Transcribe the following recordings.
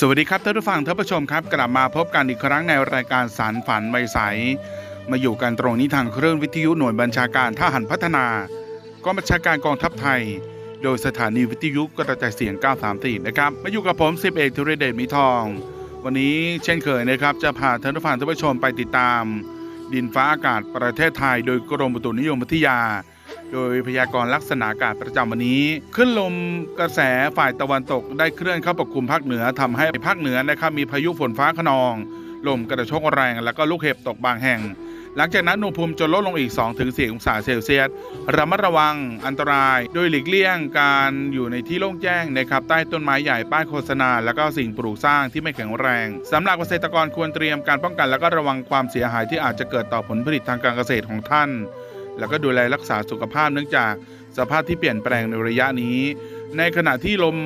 สวัสดีครับท่านผู้ฟังท่านผู้ชมครับ กลับมาพบกันอีกครั้งในรายการสารฝันใบใส มาอยู่กันตรงนี้ทางเครื่องวิทยุหน่วยบัญชาการทหารพัฒนากองบัญชาการกองทัพไทย โดยสถานีวิทยุกระจายเสียง 934 นะครับ มาอยู่กับผม10เอกธุรเดชมีทอง วันนี้เช่นเคยนะครับ จะพาท่านผู้ฟังท่านผู้ชมไปติดตาม ดินฟ้าอากาศประเทศไทย โดยกรมอุตุนิยมวิทยา โดยพยากรณ์ลักษณะอากาศประจำวันนี้ ขึ้นลมกระแสฝ่ายตะวันตกได้เคลื่อนเข้าปกคลุมภาคเหนือทำให้ภาคเหนือนะครับมีพายุฝนฟ้าขนอง ลมกระโชกแรง แล้วก็ลูกเห็บตกบางแห่ง หลังจากนั้นอุณหภูมิจะลดลงอีก 2-4 องศาเซลเซียสระมัดระวังอันตราย โดยหลีกเลี่ยงการอยู่ในที่โล่งแจ้งนะครับใต้ต้นไม้ใหญ่ป้ายโฆษณา แล้วก็สิ่งปลูกสร้างที่ไม่แข็งแรงสำหรับเกษตรกรควรเตรียมการป้องกัน แล้วก็ระวังความเสียหายที่อาจจะเกิดต่อผลผลิตทางการเกษตรของท่าน แล้วก็ดูแลรักษาสุขภาพเนื่องจากสภาพที่เปลี่ยนแปลงในระยะนี้ ในขณะที่ลม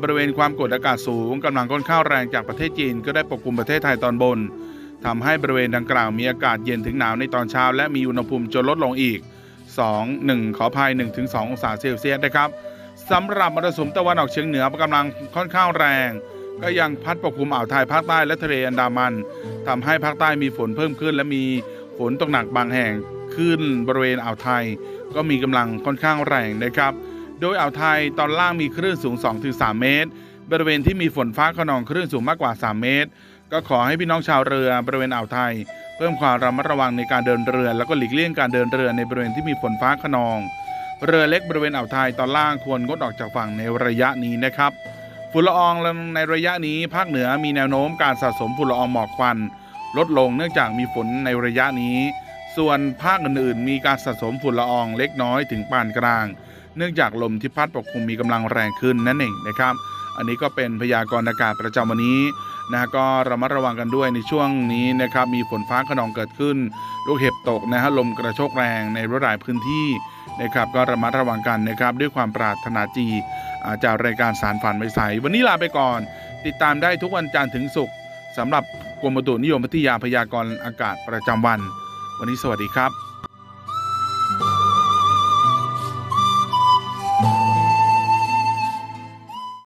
บริเวณความกดอากาศสูงกำลังค่อนข้างแรงจากประเทศจีนก็ได้ปกคลุมประเทศไทยตอนบนทำให้บริเวณดังกล่าวมีอากาศเย็นถึงหนาวในตอนเช้า และมีอุณหภูมิจะลดลงอีก 2 1 ขออภัย 1-2 องศาเซลเซียสนะครับสำหรับมรสุมตะวันออกเฉียงเหนือกำลังค่อนข้างแรง ก็ยังพัดปกคลุมอ่าวไทยภาคใต้และทะเลอันดามันทำให้ภาคใต้มีฝนเพิ่มขึ้น และมีฝนตกหนักบางแห่ง ขึ้นบริเวณอ่าวไทย ก็มีกำลังค่อนข้างแรงนะครับ โดยอ่าวไทยตอนล่างมีคลื่นสูง 2-3 เมตร บริเวณที่มีฝนฟ้าขนองคลื่นสูงมากกว่า 3 เมตร ก็ขอให้พี่น้องชาวเรือบริเวณอ่าวไทย เพิ่มความระมัดระวังในการเดินเรือ แล้วก็หลีกเลี่ยงการเดินเรือในบริเวณที่มีฝนฟ้าขนอง เรือเล็กบริเวณอ่าวไทยตอนล่างควรงดออกจากฝั่งในระยะนี้นะครับฝุ่นละอองในระยะนี้ภาคเหนือมีแนวโน้มการสะสมฝุ่นละอองหมอกควัน ลดลงเนื่องจากมีฝนในระยะนี้ ส่วนภาคอื่นๆ มีการสะสมฝุ่นละอองเล็กน้อยถึงปานกลาง เนื่องจากลมที่พัดปกคลุมมีกำลังแรงขึ้นนั่นเองนะครับ อันนี้ก็เป็นพยากรณ์อากาศประจำวันนี้นะฮะก็ระมัดระวังกันด้วยในช่วงนี้นะครับมีฝนฟ้าขนองเกิดขึ้นลูกเห็บตกนะฮะลมกระโชกแรงในหลายพื้นที่นะครับก็ระมัดระวังกันนะครับด้วยความปรารถนาจีอาจากรายการสารฝันไม่ใสวันนี้ลาไปก่อน ติดตามได้ทุกวันจันทร์ถึงศุกร์สำหรับกรมอุตุนิยมวิทยาพยากรณ์อากาศประจำวัน วันนี้สวัสดีครับ